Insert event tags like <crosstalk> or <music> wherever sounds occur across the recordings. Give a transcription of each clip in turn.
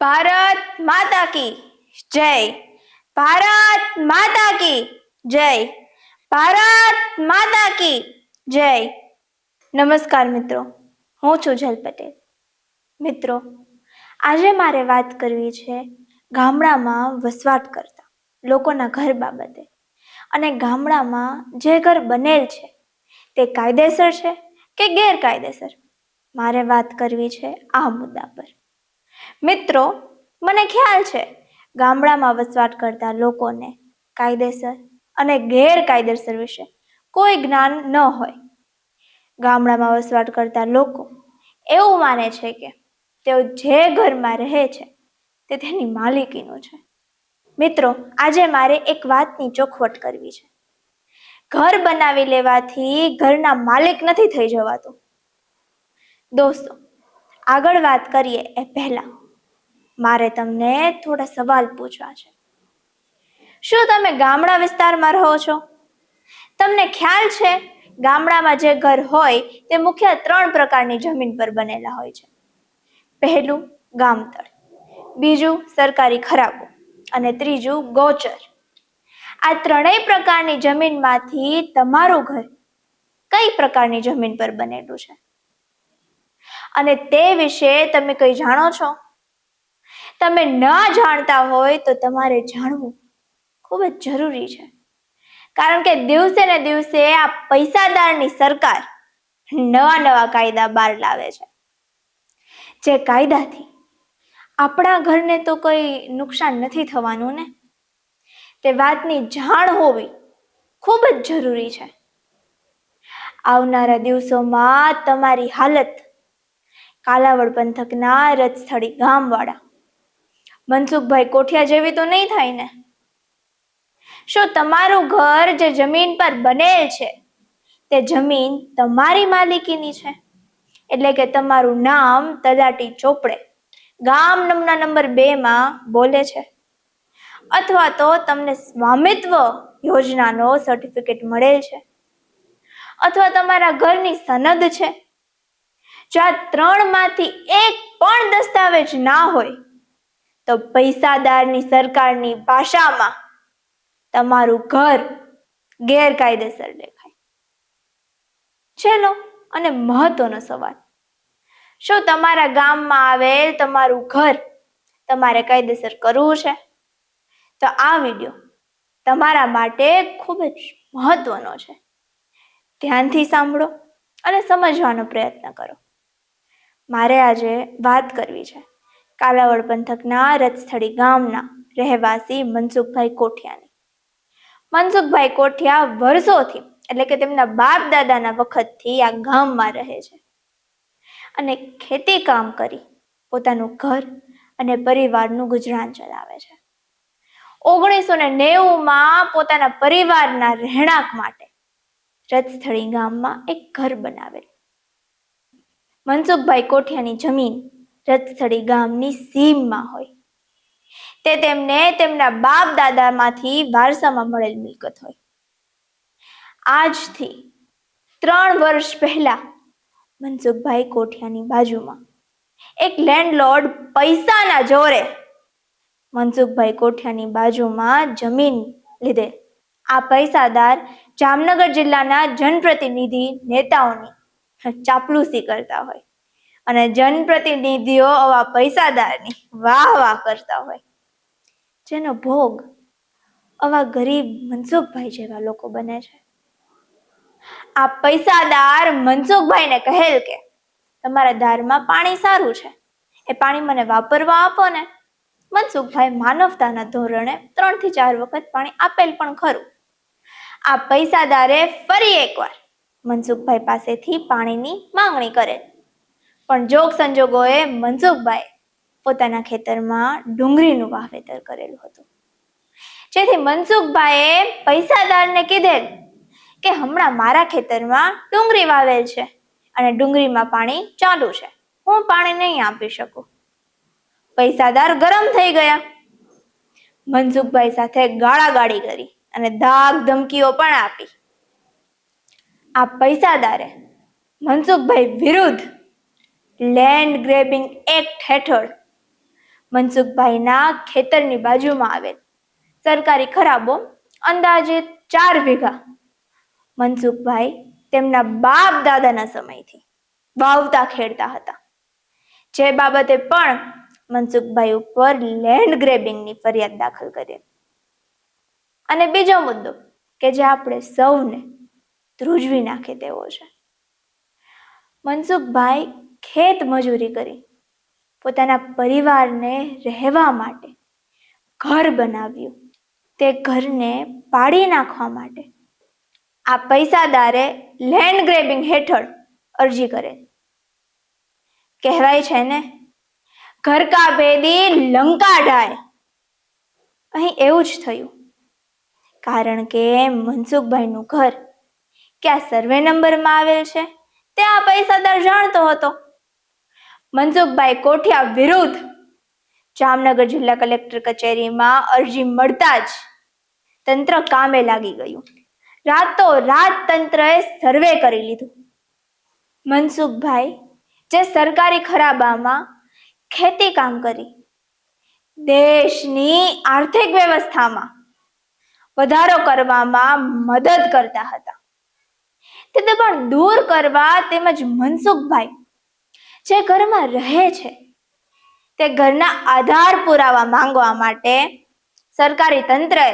ભારત માતા કી જય. ભારત માતા કી જય. ભારત માતા કી જય. નમસ્કાર મિત્રો, હું છું જલ પટેલ. મિત્રો, આજે મારે વાત કરવી છે ગામડામાં વસવાટ કરતા, લોકોના ઘર બાબતે. અને ગામડામાં જે ઘર બનેલ છે, તે કાયદેસર છે કે ગેરકાયદેસર? મારે વાત કરવી છે આ મુદ્દા પર. મિત્રો, મને ખ્યાલ છે, ગામડામાં વસવાટ કરતા લોકોને કાયદેસર અને ગેરકાયદેસર વિશે કોઈ જ્ઞાન ન હોય. ગામડામાં વસવાટ કરતા લોકો એવું માને છે કે તેઓ જે ઘરમાં રહે છે, તે તેની માલિકીનું છે. મિત્રો, આજે મારે એક વાતની ચોખવટ કરવી છે. ઘર બનાવી લેવાથી ઘરના માલિક નથી થઈ જવાતું. દોસ્તો, આગળ વાત કરીએ એ પહેલા. મારે તમને થોડા સવાલ પૂછવા છે. શું તમે ગામડા વિસ્તારમાં રહો છો? તમને ખ્યાલ છે, ગામડામાં જે ઘર હોય તે મુખ્ય ત્રણ પ્રકારની જમીન પર બનેલા હોય છે. પહેલું, ગામતળ. બીજું, સરકારી ખરાબો. અને ત્રીજું, ગોચર. આ ત્રણેય પ્રકારની જમીનમાંથી તમારું ઘર કઈ પ્રકારની જમીન પર બનેલું છે? અને તે વિશે તમે કંઈ જાણો છો? તમે ન જાણતા હોય તો તમારે જાણવું ખૂબ જ જરૂરી છે. કારણ કે દિવસે ને દિવસે આ પૈસાદારની સરકાર નવા નવા કાયદા બહાર લાવે છે. જે કાયદાથી આપણા ઘરને તો કોઈ નુકસાન નથી થવાનું ને? તે વાતની જાણ હોવી ખૂબ જ જરૂરી છે. આવનારા દિવસોમાં તમારી હાલત કાલાવડ પંથકના રથસ્થળી ગામવાળા મનસુખભાઈ કોઠિયા જેવી તો નહીં થાય ને? શું તમારું ઘર જે જમીન પર બનેલ છે, તે જમીન તમારી માલિકીની છે? એટલે કે તમારું નામ તલાટી ચોપડે, ગામ નમના નંબર બે માં બોલે છે. અથવા તો તમને સ્વામિત્વ યોજનાનો સર્ટિફિકેટ મળેલ છે. અથવા તમારા ઘરની સનદ છે. જો આ ત્રણમાંથી એક પણ દસ્તાવેજ ના હોય તો પૈસાદારની સરકારની ભાષામાં તમારું ઘર ગેરકાયદેસર દેખાય. છેલ્લો અને મહત્વનો સવાલ. શું તમારા ગામમાં આવેલ તમારું ઘર તમારે કાયદેસર કરવું છે? તો આ વીડિયો તમારા માટે ખૂબ જ મહત્વનો છે. ધ્યાનથી સાંભળો અને સમજવાનો પ્રયત્ન કરો. મારે આજે વાત કરવી છે. કાલાવડ પંથકના રથસ્થળી ગામના રહેવાસી મનસુખભાઈ કોઠિયાની. મનસુખભાઈ કોઠિયા વર્ષોથી, એટલે કે તેમના બાપ દાદાના વખતથી આ ગામમાં રહે છે. અને ખેતી કામ કરી, પોતાનું ઘર અને પરિવારનું ગુજરાન ચલાવે છે. ઓગણીસો ને નેવુંમાં પોતાના પરિવારના રહેણાંક માટે રથસ્થળી ગામમાં એક ઘર બનાવેલ. મનસુખભાઈ કોઠિયાની જમીન રથસ્થળી ગામની સીમમાં હોય. તે તેમને તેમના બાપ દાદામાંથી વારસામાં મળેલ મિલકત હોય. આજથી ત્રણ વર્ષ પહેલા મનસુખભાઈ કોઠિયાની બાજુમાં એક લેન્ડલોર્ડ પૈસાના જોરે મનસુખભાઈ કોઠિયાની બાજુમાં જમીન લીધે. આ પૈસાદાર જામનગર જિલ્લાના જનપ્રતિનિધિ નેતાઓની ચાપલુસી કરતા હોય. અને જનપ્રતિનિધિઓ આવા પૈસાદારની વાહ વાહ કરતા હોય. જેનો ભોગ આવા ગરીબ મનસુખભાઈ જેવા લોકો બને છે. આ પૈસાદાર મનસુખભાઈને કહેલ કે, તમારા દારમાં પાણી સારું છે. એ પાણી મને વાપરવા આપો ને. મનસુખભાઈ માનવતાના ધોરણે ત્રણથી ચાર વખત પાણી આપેલ પણ ખરું. આ પૈસાદારે ફરી એકવાર મનસુખભાઈ પાસેથી પાણીની માંગણી કરે. પણ જોગ સંજોગોએ મનસુખભાઈ પોતાના ખેતરમાં ડુંગળીનું વાવેતર કરેલું હતું. જેથી મનસુખભાઈએ પૈસાદારને કીધેલ કે હમણાં મારા ખેતરમાં ડુંગળી વાવેલ છે અને ડુંગળીમાં પાણી ચાલુ છે. હું પાણી નહીં આપી શકું. પૈસાદાર ગરમ થઈ ગયા. મનસુખભાઈ સાથે ગાળાગાળી કરી અને ધાક ધમકીઓ પણ આપી. આ પૈસાદારે મનસુખભાઈ વિરુદ્ધ લેન્ડ ગ્રેબિંગ એક્ટ હેઠળ મનસુખભાઈના ખેતરની બાજુમાં આવેલ. સરકારી ખરાબો અંદાજે ચાર વીઘા. મનસુખભાઈ તેમના બાપ દાદાના સમયથી વાવતા ખેડતા હતા. જે બાબતે પણ મનસુખભાઈ ઉપર લેન્ડ ગ્રેબિંગની ફરિયાદ દાખલ કરી. અને બીજો મુદ્દો કે જે આપણે સૌને ધ્રુજવી નાખે તેવો છે. મનસુખભાઈ ખેત મજૂરી કરી પોતાના પરિવારને રહેવા માટે ઘર બનાવ્યું. તે ઘરને પાડી નાખવા માટે આ પૈસાદારે લેન્ડ ગ્રેબિંગ હેઠળ અરજી કરે કહેવાય છે ને, ઘર કા ભેદી લંકા ઢાય. અહીં એવું જ થયું. કારણ કે મનસુખભાઈનું ઘર ક્યાં સર્વે નંબરમાં આવેલ છે તે આ પૈસાદાર જાણતો હતો. મનસુખભાઈ કોઠિયા વિરુદ્ધ જામનગર જિલ્લા કલેક્ટર કચેરીમાં અરજી મળતા જ તંત્ર કામે લાગી ગયું. રાતો રાત તંત્રએ સર્વે કરી લીધું. મનસુખભાઈ જે સરકારી ખરાબામાં ખેતી કામ કરી, દેશની આર્થિક વ્યવસ્થામાં વધારો કરવામાં મદદ કરતા હતા. તે દબાણ દૂર કરવા તેમજ મનસુખભાઈ જે ઘરમાં રહે છે, તે ઘરના આધાર પુરાવા માંગવા માટે સરકારી તંત્રએ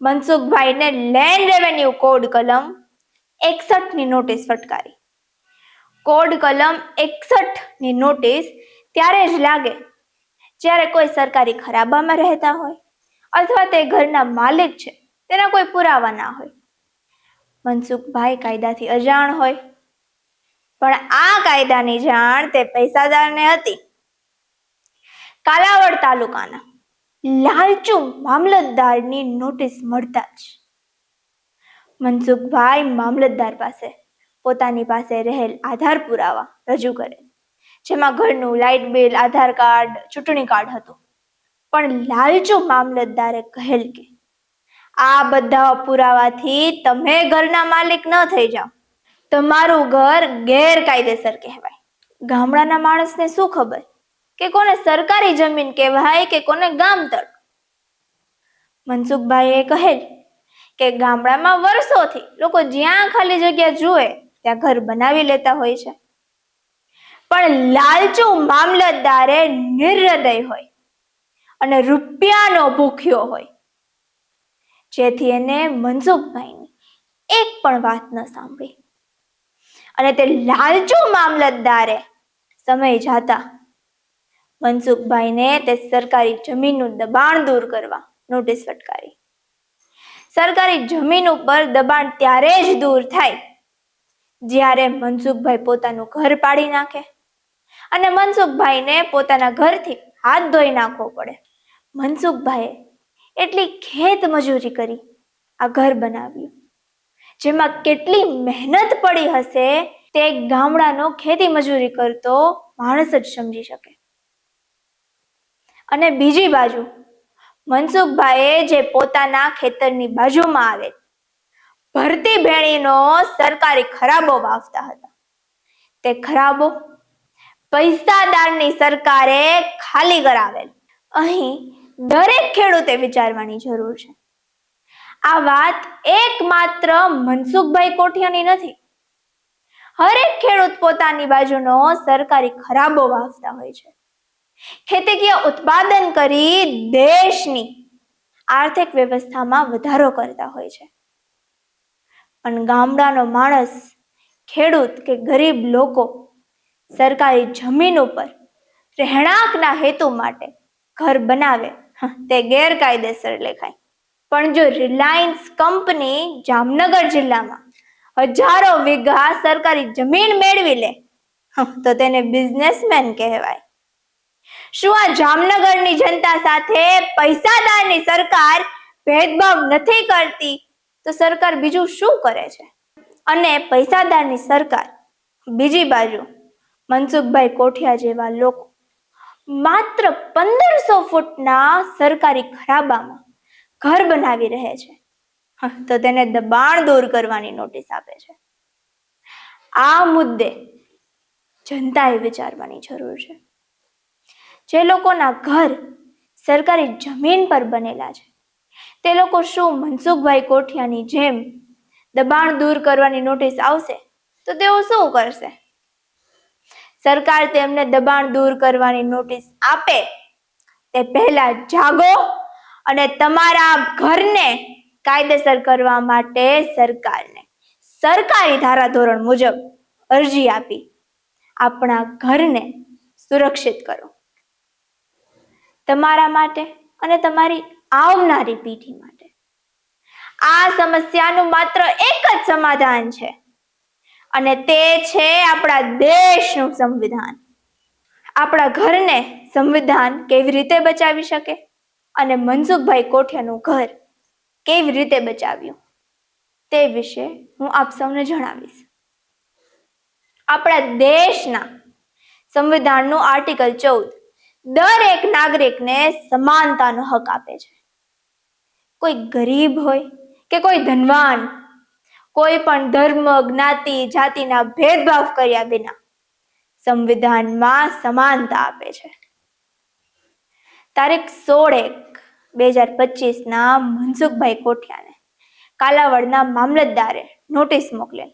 મનસુખભાઈને લેન્ડ રેવન્યુ કોડ કલમ એકસઠની નોટિસ ફટકારી. કોડ કલમ એકસઠની નોટિસ ત્યારે જ લાગે જ્યારે કોઈ સરકારી ખરાબામાં રહેતા હોય અથવા તે ઘરના માલિક છે, તેના કોઈ પુરાવા ના હોય. મનસુખભાઈ કાયદાથી અજાણ હોય પણ આ કાયદાની જાણ તે પૈસાદારને હતી. કાલાવડ તાલુકાના લાલચુ મામલતદારની નોટિસ મળતા જ મનસુખભાઈ મામલતદાર પાસે પોતાની પાસે રહેલ આધાર પુરાવા રજૂ કરે, જેમાં ઘરનું લાઇટ બિલ, આધાર કાર્ડ, ચૂંટણી કાર્ડ હતું. પણ લાલચુ મામલતદારે કહેલ કે, આ બધા પુરાવાથી તમે ઘરના માલિક ન થઈ જાઓ. તમારું ઘર ગેરકાયદેસર કહેવાય. ગામડાના માણસને શું ખબર? કે કોને સરકારી જમીન કહેવાય કે કોને ગામતળ મનસુખભાઈએ કહેલ કે ગામડામાં વર્ષોથી લોકો જ્યાં ખાલી જગ્યા જુએ, ત્યાં ઘર બનાવી લેતા હોય છે. પણ લાલચુ મામલતદારે નિર્હૃદય હોય અને રૂપિયાનો ભૂખ્યો હોય. જેથી એને મનસુખભાઈની એક પણ વાત ન સાંભળી. અને તે લાલચુ મામલતદારે સમય જાતા મનસુખભાઈને તે સરકારી જમીનનું દબાણ દૂર કરવા નોટિસ ફટકારી. સરકારી જમીન ઉપર દબાણ ત્યારે જ દૂર થાય જ્યારે મનસુખભાઈ પોતાનું ઘર પાડી નાખે અને મનસુખભાઈને પોતાના ઘરથી હાથ ધોઈ નાખવો પડે. મનસુખભાઈએ એટલી ખેત મજૂરી કરી આ ઘર બનાવ્યું. જેમાં કેટલી મહેનત પડી હશે તે ગામડાનો ખેતી મજૂરી કરતો માણસ જ સમજી શકે. અને બીજી બાજુ, મનસુખભાઈએ જે પોતાના ખેતરની બાજુમાં આવે ભરતી ભેણીનો સરકારી ખરાબો વાવતા હતા. તે ખરાબો પૈસાદારની સરકારે ખાલી કરાવેલ. અહીં દરેક ખેડૂતે વિચારવાની જરૂર છે. આ વાત એકમાત્ર મનસુખભાઈ કોઠિયાની નથી. હરેક ખેડૂત પોતાની બાજુનો સરકારી ખરાબો વાવતા હોય છે. ખેતીકીય ઉત્પાદન કરી દેશની આર્થિક વ્યવસ્થામાં વધારો કરતા હોય છે. પણ ગામડાનો માણસ, ખેડૂત કે ગરીબ લોકો સરકારી જમીન ઉપર રહેણાંકના હેતુ માટે ઘર બનાવે, તે ગેરકાયદેસર લેખાય. પણ જો રિલાયન્સ કંપની જામનગર જિલ્લામાં હજારો વીઘા સરકારી જમીન મેળવી લે તો તેને બિઝનેસમેન કહેવાય. શું આ જામનગરની જનતા સાથે પૈસાદારની સરકાર ભેદભાવ નથી કરતી? તો સરકાર બીજું શું કરે છે? અને પૈસાદારની સરકાર બીજી બાજુ મનસુખભાઈ કોઠિયા જેવા લોકો માત્ર પંદરસો ફૂટના સરકારી ખરાબામાં ઘર બનાવી રહે છે. તો તેને દબાણ દૂર કરવાની નોટિસ આપે છે. આ મુદ્દે જનતાએ વિચારવાની જરૂર છે. જે લોકોના ઘર સરકારી જમીન પર બનેલા છે, તે લોકો શું મનસુખભાઈ કોઠિયાની જેમ દબાણ દૂર કરવાની નોટિસ આવશે, તો તેઓ શું કરશે? સરકાર તેમને દબાણ દૂર કરવાની નોટિસ આપે, તે પહેલા જાગો અને તમારા ઘરને કાયદેસર કરવા માટે સરકારને સરકારી ધારાધોરણ મુજબ અરજી આપી. આપણા ઘરને સુરક્ષિત કરો. તમારા માટે અને તમારી આવનારી પેઢી માટે. આ સમસ્યાનું માત્ર એક જ સમાધાન છે. અને તે છે આપણા દેશનું સંવિધાન. આપણા ઘરને સંવિધાન કેવી રીતે બચાવી શકે? અને મનસુખભાઈ કોઠિયાનું ઘર કેવી રીતે બચાવ્યું તે વિશે હું આપ સૌને જણાવીશ. આપણા દેશના સંવિધાનનું આર્ટિકલ ચૌદ, દરેક નાગરિકને સમાનતાનો હક આપે છે. કોઈ ગરીબ હોય કે કોઈ ધનવાન, કોઈ પણ ધર્મ, જ્ઞાતિ, જાતિના ભેદભાવ કર્યા વિના સંવિધાનમાં સમાનતા આપે છે. તારીખ સોળ એક બે હજાર પચીસના મનસુખભાઈ કોઠિયાને કાલાવડના મામલતદારે નોટિસ મોકલેલ,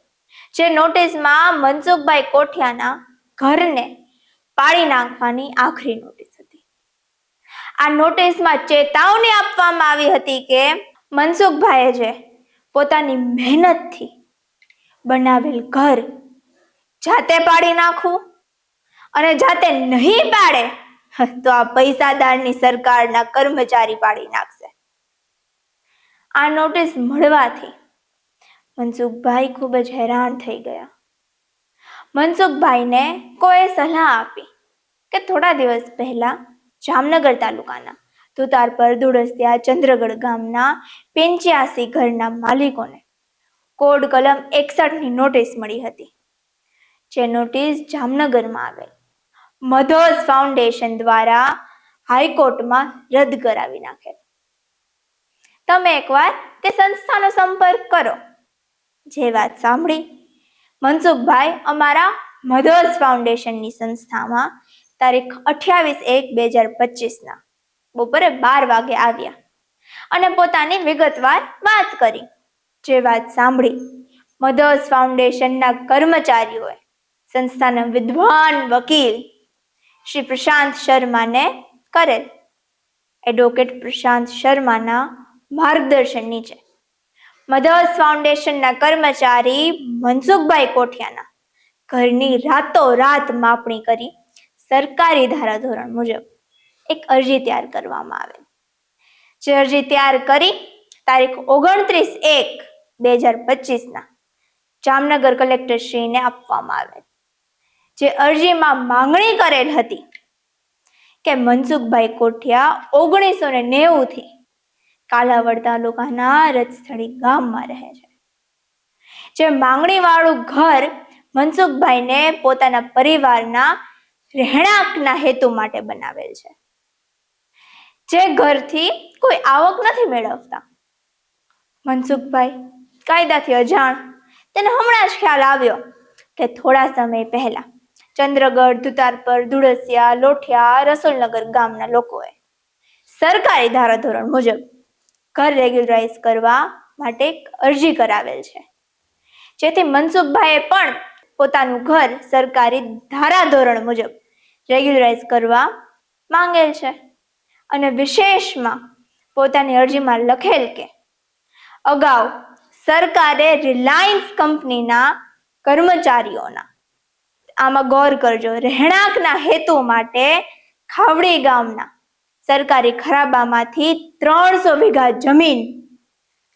જે નોટિસમાં મનસુખભાઈ કોઠિયાના ઘરને પાડી નાખવાની આખરી નોટિસ આ નોટિસમાં ચેતવણી આપવામાં આવી હતી કે મનસુખભાઈએ જે પોતાની મહેનતથી બનાવેલ ઘર જાતે પાડી નાખવું અને જાતે નહીં પાડે <laughs> તો આ પૈસાદારની સરકારના કર્મચારી પાડી નાખશે. આ નોટિસ મળવાથી મનસુખભાઈ ખૂબ જ હેરાન થઈ ગયા. મનસુખભાઈને કોઈ સલાહ આપી કે થોડા દિવસ પહેલા જામનગર તાલુકાના ધુતાર પર ધુડસ્યા ચંદ્રગઢ ગામના પંચ્યાસી ઘરના માલિકોને કોડ કલમ એકસઠની નોટિસ મળી હતી. જે નોટિસ જામનગરમાં આવેલ. મધોસ ફાઉન્ડેશન દ્વારા હાઈકોર્ટમાં રદ કરાવી નાખે તમે એકવાર તે સંસ્થાનો સંપર્ક કરો. જે વાત સાંભળી. મનસુખભાઈ, અમારા મધર્સ ફાઉન્ડેશનની સંસ્થામાં તારીખ અઠ્યાવીસ એક બે હજાર પચીસના બપોરે બાર વાગે આવ્યા અને પોતાની વિગતવાર વાત કરી. જે વાત સાંભળી. મધર્સ ફાઉન્ડેશનના કર્મચારીઓએ સંસ્થાના વિદ્વાન વકીલ શ્રી પ્રશાંત શર્માને કરેલ. એડવોકેટ પ્રશાંત શર્માના માર્ગદર્શન નીચે. મધર્સ ફાઉન્ડેશનના કર્મચારી મનસુખભાઈ કોઠિયાના ઘરની રાતોરાત માપણી કરી સરકારી ધારાધોરણ મુજબ એક અરજી તૈયાર કરવામાં આવે જે અરજી તૈયાર કરી તારીખ ઓગણત્રીસ એક બે હજાર પચીસના જામનગર કલેક્ટરશ્રીને આપવામાં આવે જે અરજીમાં માંગણી કરેલ હતી કે મનસુખભાઈ કોઠિયા ઓગણીસો ને નેવું થી કાલાવડ તાલુકાના રજસ્થળી ગામમાં રહે છે. જે માંગણીવાળું ઘર મનસુખભાઈને પોતાના પરિવારના રહેણાંકના હેતુ માટે બનાવેલ છે. જે ઘરથી કોઈ આવક નથી મેળવતા. મનસુખભાઈ કાયદાથી અજાણ. તેને હમણાં જ ખ્યાલ આવ્યો કે થોડા સમય પહેલા ચંદ્રગઢ, ધુતારપર, ધુળસિયા, લોઠિયા, રસોલનગર ગામના લોકોએ સરકારી ધારાધોરણ મુજબ ઘર રેગ્યુલરાઇઝ કરવા માટે અરજી કરાવેલ છે. જેથી મનસુખભાઈએ પણ પોતાનું ઘર સરકારી ધારાધોરણ મુજબ રેગ્યુલરાઇઝ કરવા માંગેલ છે. અને વિશેષમાં પોતાની અરજીમાં લખેલ કે અગાઉ સરકારે રિલાયન્સ કંપનીના કર્મચારીઓના આમાં ગૌર કરજો. રહેણાંકના હેતુ માટે ખાવડી ગામના સરકારી ખરાબામાંથી ત્રણસો વીઘા જમીન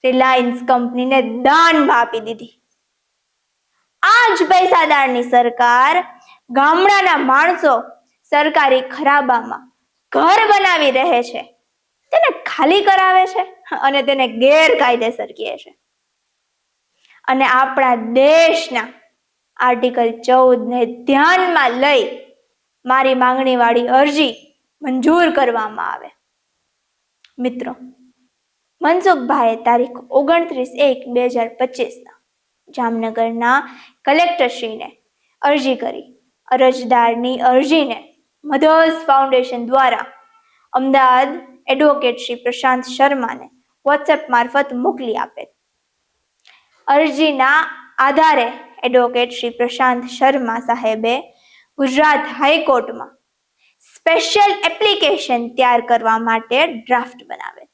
રિલાયન્સ કંપનીને દાનમાં આપી દીધી. આ જ પૈસાદારની સરકાર ગામડાના માણસો સરકારી ખરાબામાં ઘર બનાવી રહે છે. તેને ખાલી કરાવે છે અને તેને ગેરકાયદેસર કહે છે. અને આપણા દેશના આર્ટિકલ ચૌદને ધ્યાનમાં લઈ મારી માંગણીવાળી અરજી મંજૂર કરવામાં આવે. મિત્રો, મનસુખભાઈએ તારીખ ઓગણત્રીસ એક બે હજાર પચીસના જામનગરના કલેક્ટરશ્રીને અરજી કરી. અરજદારની અરજીને મધર્સ ફાઉન્ડેશન દ્વારા અમદાવાદ એડવોકેટ શ્રી પ્રશાંત શર્માને વોટ્સએપ મારફત મોકલી આપેલ. અરજીના આધારે એડવોકેટ શ્રી પ્રશાંત શર્મા સાહેબે ગુજરાત હાઈકોર્ટમાં સ્પેશિયલ એપ્લિકેશન તૈયાર કરવા માટે ડ્રાફ્ટ બનાવેલ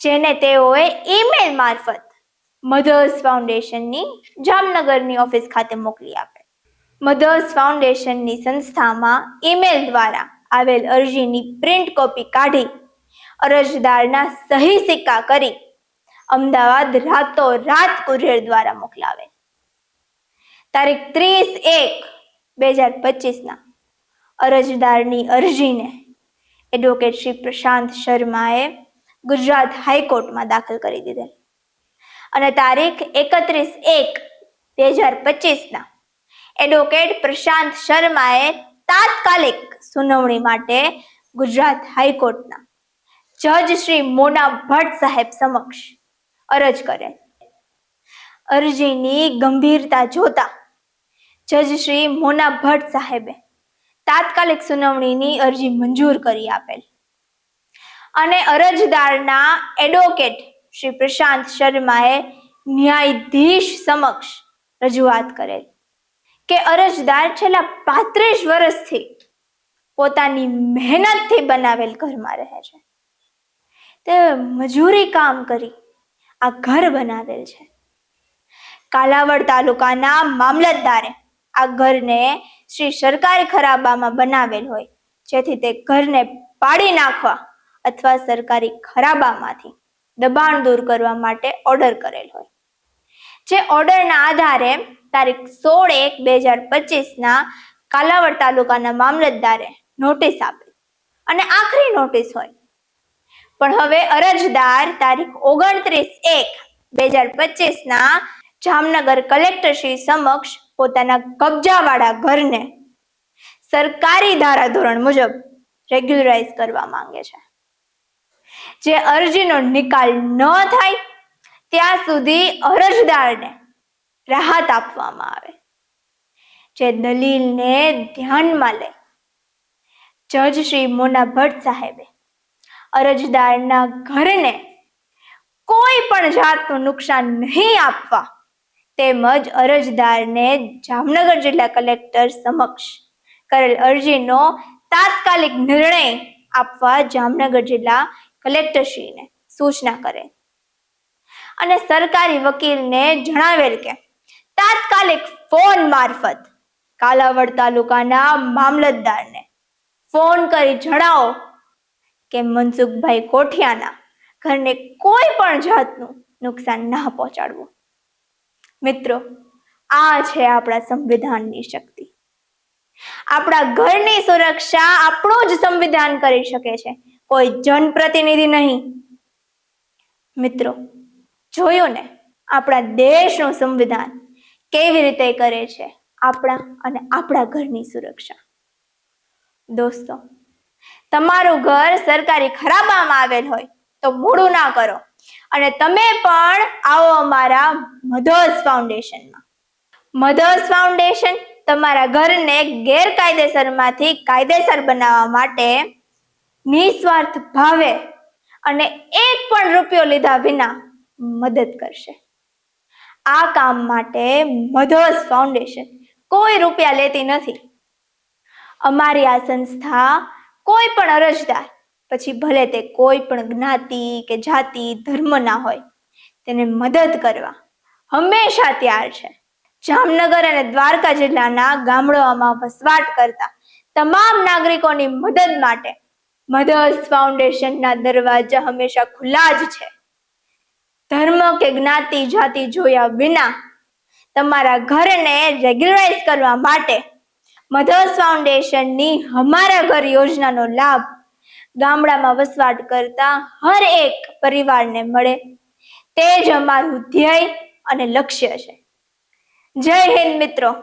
જેને તેઓએ ઈમેલ મારફત મધર્સ ફાઉન્ડેશનની જામનગરની ઓફિસ ખાતે મોકલી આપેલ મધર્સ ફાઉન્ડેશનની સંસ્થામાં ઈમેલ દ્વારા આવેલ અરજીની પ્રિન્ટ કોપી કાઢી અરજદારના સહી સિક્કા કરી અમદાવાદ રાતો રાત કુરિયર દ્વારા મોકલાવે. તારીખ ત્રીસ એક બે હજાર પચીસના અરજદારની અરજીને એડવોકેટ શ્રી પ્રશાંત શર્માએ ગુજરાત હાઈકોર્ટમાં દાખલ કરી દીધેલ. અને તારીખ એકત્રીસ એક બે હજાર પચીસના એડવોકેટ પ્રશાંત શર્માએ તાત્કાલિક સુનાવણી માટે ગુજરાત હાઈકોર્ટના જજ શ્રી મોના ભટ્ટ સાહેબ સમક્ષ અરજ કરેલ. અરજીની ગંભીરતા જોતા જજ શ્રી મોના ભટ્ટ સાહેબે તાત્કાલિક સુનાવણીની અરજી મંજૂર કરી આપેલ. અને અરજદારના એડવોકેટ શ્રી પ્રશાંત શર્માએ ન્યાયાધીશ સમક્ષ રજૂઆત કરેલ કે અરજદાર છેલ્લા પાંત્રીસ વર્ષથી પોતાની મહેનતથી બનાવેલ ઘરમાં રહે છે. તે મજૂરી કામ કરી આ ઘર બનાવેલ છે. કાલાવડ તાલુકાના મામલતદારે આ ઘરને શ્રી સરકારી ખરાબામાં બનાવેલ હોય. જેથી તે ઘરને પાડી નાખવા અથવા સરકારી ખરાબામાંથી દબાણ દૂર કરવા માટે ઓર્ડર કરેલ હોય. જે ઓર્ડરના આધારે તારીખ સોળ એક બે હજાર પચીસના કાલાવડ તાલુકાના મામલતદારે નોટિસ આપી અને આખરી નોટિસ હોય. પણ હવે અરજદાર તારીખ ઓગણત્રીસ એક બે હજાર પચીસના જામનગર કલેક્ટરશ્રી સમક્ષ પોતાના કબજાવાળા ઘરને સરકારી ધારાધોરણ મુજબ રેગ્યુલરાઇઝ કરવા માંગે છે. જે અરજીનો નિકાલ ન થાય, ત્યાં સુધી અરજદારને રાહત આપવામાં આવે. જે દલીલને ધ્યાનમાં લે, જજ શ્રી મોના ભટ્ટ સાહેબે અરજદારના ઘરને કોઈ પણ જાતનું નુકસાન નહીં આપવા તેમજ અરજદારને જામનગર જિલ્લા કલેક્ટર સમક્ષ કરેલ અરજીનો તાત્કાલિક નિર્ણય આપવા જામનગર જિલ્લા કલેક્ટરશ્રીને સૂચના કરે. અને સરકારી વકીલને જણાવેલ કે, તાત્કાલિક ફોન મારફત કાલાવડ તાલુકાના મામલતદારને ફોન કરી જણાવો કે મનસુખભાઈ કોઠિયાના ઘરને કોઈ પણ જાતનું નુકસાન ના પહોંચાડવું. મિત્રો, આ છે આપણા સંવિધાનની શક્તિ. આપણા ઘરની સુરક્ષા આપણું જ સંવિધાન કરી શકે છે. કોઈ જનપ્રતિનિધિ નહીં. મિત્રો, જોયું ને? આપણા દેશનું સંવિધાન કેવી રીતે કરે છે? આપણા અને આપણા ઘરની સુરક્ષા. દોસ્તો, તમારું ઘર સરકારી ખરાબામાં આવેલ હોય તો મોડું ના કરો. અને તમે પણ આવો અમારા મધર્સ ફાઉન્ડેશનમાં મધર્સ ફાઉન્ડેશન તમારા ઘરને ગેરકાયદેસરમાંથી કાયદેસર બનાવવા માટે નિસ્વાર્થ ભાવે અને એક પણ રૂપિયો લીધા વિના મદદ કરશે. આ કામ માટે મધર્સ ફાઉન્ડેશન કોઈ રૂપિયા લેતી નથી. અમારી આ સંસ્થા કોઈ પણ અરજદાર પછી ભલે તે કોઈ પણ જ્ઞાતિ કે જાતિ ધર્મના હોય, તેને મદદ કરવા હંમેશા તૈયાર છે. જામનગર અને દ્વારકા જિલ્લાના ગામડાઓમાં વસવાટ કરતા તમામ નાગરિકોની મદદ માટે મધર્સ ફાઉન્ડેશનના દરવાજા હંમેશા ખુલ્લા જ છે. ધર્મ કે જ્ઞાતિ, જાતિ જોયા વિના તમારા ઘરને રેગ્યુલરાઇઝ કરવા માટે મધર્સ ફાઉન્ડેશનની હમારા ઘર યોજનાનો લાભ ગામડામાં વસવાટ કરતા હર એક પરિવારને મળે. તે જ અમારું ધ્યેય અને લક્ષ્ય છે. જય હિન્દ મિત્રો.